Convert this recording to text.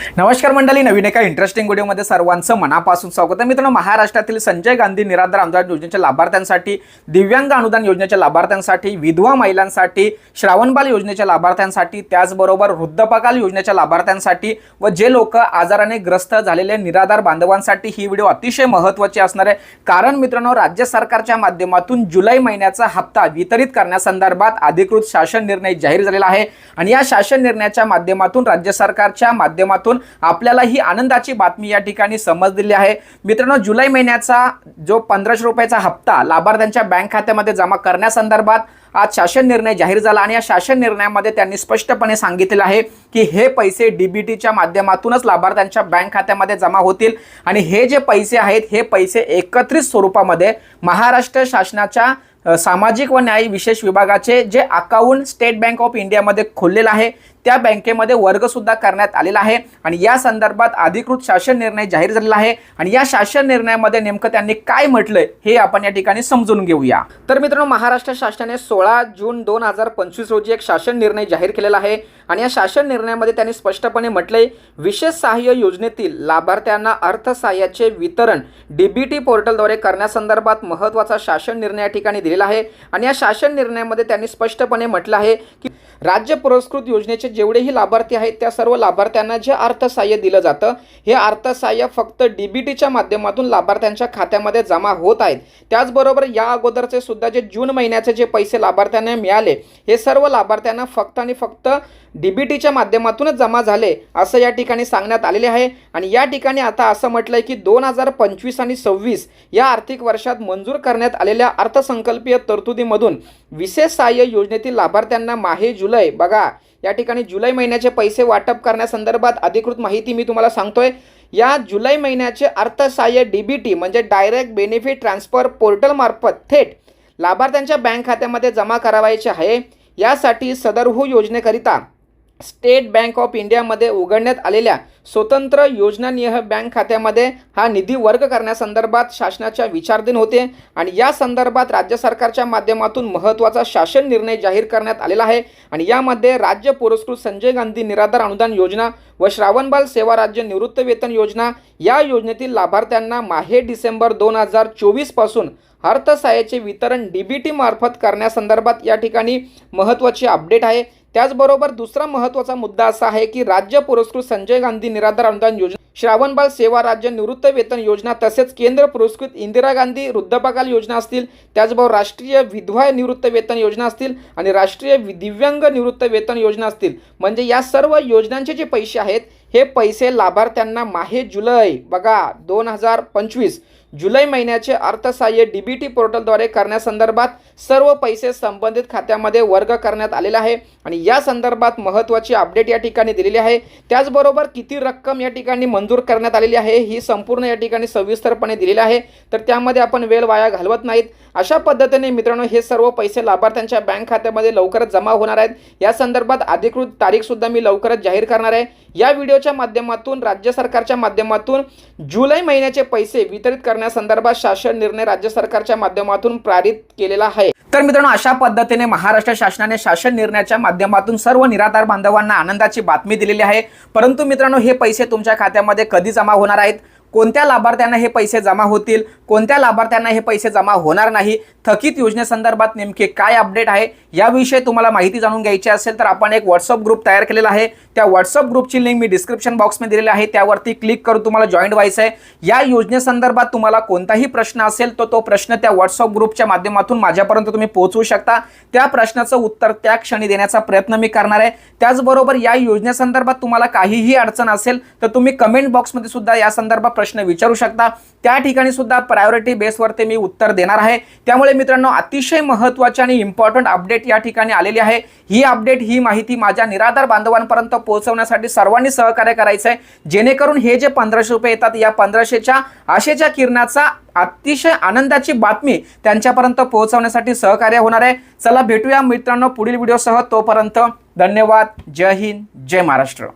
नमस्कार मंडळी नवीन एका इंटरेस्टिंग व्हिडिओमध्ये सर्वांचं मनापासून स्वागत आहे. मित्रांनो महाराष्ट्रातील संजय गांधी निराधार अनुदान योजनेच्या लाभार्थ्यांसाठी दिव्यांग अनुदान योजनेच्या लाभार्थ्यांसाठी विधवा महिलांसाठी श्रावणबाल योजनेच्या लाभार्थ्यांसाठी त्याचबरोबर वृद्धपकाल योजनेच्या लाभार्थ्यांसाठी व जे लोक आजाराने ग्रस्त झालेले निराधार बांधवांसाठी ही व्हिडिओ अतिशय महत्त्वाची असणार आहे. कारण मित्रांनो राज्य सरकारच्या माध्यमातून जुलै महिन्याचा हप्ता वितरित करण्यासंदर्भात अधिकृत शासन निर्णय जाहीर झालेला आहे. आणि या शासन निर्णयाच्या माध्यमातून राज्य सरकारच्या माध्यमातून आपल्याला ही आनंदाची बातमी या ठिकाणी समजलेली आहे. मित्रांनो जुलै महिन्याचा जो पंधराशे रुपयाचा हप्ता लाभार्थ्यांच्या बँक खात्यामध्ये जमा करण्यासंदर्भात आज शासन निर्णय जाहीर झाला आणि या शासन निर्णयामध्ये त्यांनी स्पष्टपणे सांगितलेलं आहे की हे पैसे डीबीटीच्या माध्यमातूनच लाभार्थ्यांच्या बँक खात्यामध्ये जमा होतील आणि हे जे पैसे आहेत हे पैसे एकत्रित स्वरूपामध्ये महाराष्ट्र शासनाच्या सामाजिक व न्याय विशेष विभागाचे जे अकाउंट स्टेट बँक ऑफ इंडियामध्ये खोललेलं आहे त्या बँकेमध्ये वर्गसुद्धा करण्यात आलेला आहे. आणि या संदर्भात अधिकृत शासन निर्णय जाहीर झालेला आहे. आणि या शासन निर्णयामध्ये नेमकं त्यांनी काय म्हटलंय हे आपण या ठिकाणी समजून घेऊया. तर मित्रांनो महाराष्ट्र शासनाने सोळा जून दोन हजार पंचवीस रोजी एक शासन निर्णय जाहीर केलेला आहे. आणि या शासन निर्णयामध्ये त्यांनी स्पष्टपणे म्हटलंय विशेष सहाय्य योजनेतील लाभार्थ्यांना अर्थसहाय्याचे वितरण डीबीटी पोर्टलद्वारे करण्यासंदर्भात महत्त्वाचा शासन निर्णय या ठिकाणी दिलेला आहे. आणि या शासन निर्णयामध्ये त्यांनी स्पष्टपणे म्हटलं आहे की राज्य पुरस्कृत योजनेचे जेवढेही लाभार्थी आहेत त्या सर्व लाभार्थ्यांना जे अर्थसहाय्य दिलं जातं हे अर्थसहाय्य फक्त डीबीटीच्या माध्यमातून लाभार्थ्यांच्या खात्यामध्ये जमा होत आहेत. त्याचबरोबर या अगोदरचे सुद्धा जे जून महिन्याचे जे पैसे लाभार्थ्यांना मिळाले हे सर्व लाभार्थ्यांना फक्त आणि फक्त डीबीटीच्या माध्यमातूनच जमा झाले असं या ठिकाणी सांगण्यात आलेले आहे. आणि या ठिकाणी आता असं म्हटलंय की दोन हजार पंचवीस आणि सव्वीस या आर्थिक वर्षात मंजूर करण्यात आलेल्या अर्थसंकल्पीय तरतुदीमधून विशेष सहाय्य योजनेतील लाभार्थ्यांना माहे जुलै. बघा या ठिकाणी जुलै महिन्याचे पैसे वाटप करण्यासंदर्भात अधिकृत माहिती मी तुम्हाला सांगतोय. या जुलै महिन्याचे अर्थसहाय्य डीबीटी म्हणजे डायरेक्ट बेनिफिट ट्रान्सफर पोर्टलमार्फत थेट लाभार्थ्यांच्या बँक खात्यामध्ये जमा करावायचे आहे. यासाठी सदरहू हो योजनेकरिता स्टेट बँक ऑफ इंडियामध्ये उघडण्यात आलेल्या स्वतंत्र योजनानिय बँक खात्यामध्ये हा निधी वर्ग करण्यासंदर्भात शासनाच्या विचारधीन होते आणि या संदर्भात राज्य सरकारच्या माध्यमातून महत्त्वाचा शासन निर्णय जाहीर करण्यात आलेला आहे. आणि यामध्ये राज्य पुरस्कृत संजय गांधी निराधार अनुदान योजना व श्रावणबाल सेवा राज्य निवृत्त वेतन योजना या योजनेतील लाभार्थ्यांना माहे डिसेंबर दोन हजार चोवीसपासून अर्थसहाय्याचे वितरण डी बी मार्फत करण्यासंदर्भात या ठिकाणी महत्त्वाची अपडेट आहे. त्याचबरोबर दुसरा महत्त्वाचा मुद्दा असा आहे की राज्य पुरस्कृत संजय गांधी निराधार अनुदान योजना श्रावणबाल सेवा राज्य निवृत्त वेतन योजना तसेच केंद्र पुरस्कृत इंदिरा गांधी वृद्धपकाल योजना असतील त्याचबरोबर राष्ट्रीय विधवा निवृत्त वेतन योजना असतील आणि राष्ट्रीय दिव्यांग निवृत्त वेतन योजना असतील. म्हणजे या सर्व योजनांचे जे पैसे आहेत हे पैसे लाभार्थ्यांना माहे जुलै बघा दोन हजार पंचवीस जुलै महिन्याचे अर्थसहाय्य डीबीटी पोर्टलद्वारे करण्यासंदर्भात सर्व पैसे संबंधित खात्यामध्ये वर्ग करण्यात आलेला आहे. आणि या संदर्भात महत्त्वाची अपडेट या ठिकाणी दिलेली आहे. त्याचबरोबर किती रक्कम या ठिकाणी मंजूर करण्यात आलेली आहे ही संपूर्ण या ठिकाणी सविस्तरपणे दिलेली आहे. तर त्यामध्ये आपण वेळ वाया घालवत नाहीत. अशा पद्धतीने मित्रांनो हे सर्व पैसे लाभार्थ्यांच्या बँक खात्यामध्ये लवकरच जमा होणार आहेत. या संदर्भात अधिकृत तारीखसुद्धा मी लवकरच जाहीर करणार आहे. या व्हिडिओच्या माध्यमातून राज्य सरकारच्या माध्यमातून जुलै महिन्याचे पैसे वितरित करण्यासंदर्भात शासन निर्णय राज्य सरकारच्या माध्यमातून पारित केलेला आहे. तर मित्रांनो अशा पद्धतीने महाराष्ट्र शासनाने शासन निर्णयाच्या माध्यमातून सर्व निराधार बांधवांना आनंदाची बातमी दिलेली आहे. परंतु मित्रांनो हे पैसे तुमच्या खात्यामध्ये कधी जमा होणार आहेत? कोणत्या लाभार्थ्यांना हे पैसे जमा होतील? कोणत्या लाभार्थ्यांना हे पैसे जमा होणार नाही? थकीत योजनेसंदर्भात नेमके काय अपडेट आहे? याविषयी तुम्हाला माहिती जाणून घ्यायची असेल तर आपण एक व्हॉट्सअप ग्रुप तयार केलेला आहे. त्या व्हॉट्सअप ग्रुपची लिंक मी डिस्क्रिप्शन बॉक्समध्ये दिलेली आहे. त्यावरती क्लिक करून तुम्हाला जॉईन व्हायचं आहे या योजनेसंदर्भात तुम्हाला कोणताही प्रश्न असेल तर तो प्रश्न त्या व्हॉट्सअप ग्रुपच्या माध्यमातून माझ्यापर्यंत तुम्ही पोहोचवू शकता. त्या प्रश्नाचं उत्तर त्या क्षणी देण्याचा प्रयत्न मी करणार आहे. त्याचबरोबर या योजनेसंदर्भात तुम्हाला काहीही अडचण असेल तर तुम्ही कमेंट बॉक्समध्ये सुद्धा या संदर्भात प्रश्न विचारू शकता. त्या ठिकाणी सुद्धा प्रायोरिटी बेसवरती मी उत्तर देणार आहे. त्यामुळे मित्रांनो अतिशय महत्त्वाची आणि इम्पॉर्टंट अपडेट या ठिकाणी आलेली आहे. ही अपडेट ही माहिती माझ्या निराधार बांधवांपर्यंत पोहोचवण्यासाठी सर्वांनी सहकार्य करायचं आहे जेणेकरून हे जे पंधराशे रुपये येतात या पंधराशेच्या आशेच्या किरणाचा अतिशय आनंदाची बातमी त्यांच्यापर्यंत पोहोचवण्यासाठी सहकार्य होणार आहे. चला भेटूया मित्रांनो पुढील व्हिडिओसह तोपर्यंत धन्यवाद. जय हिंद. जय महाराष्ट्र.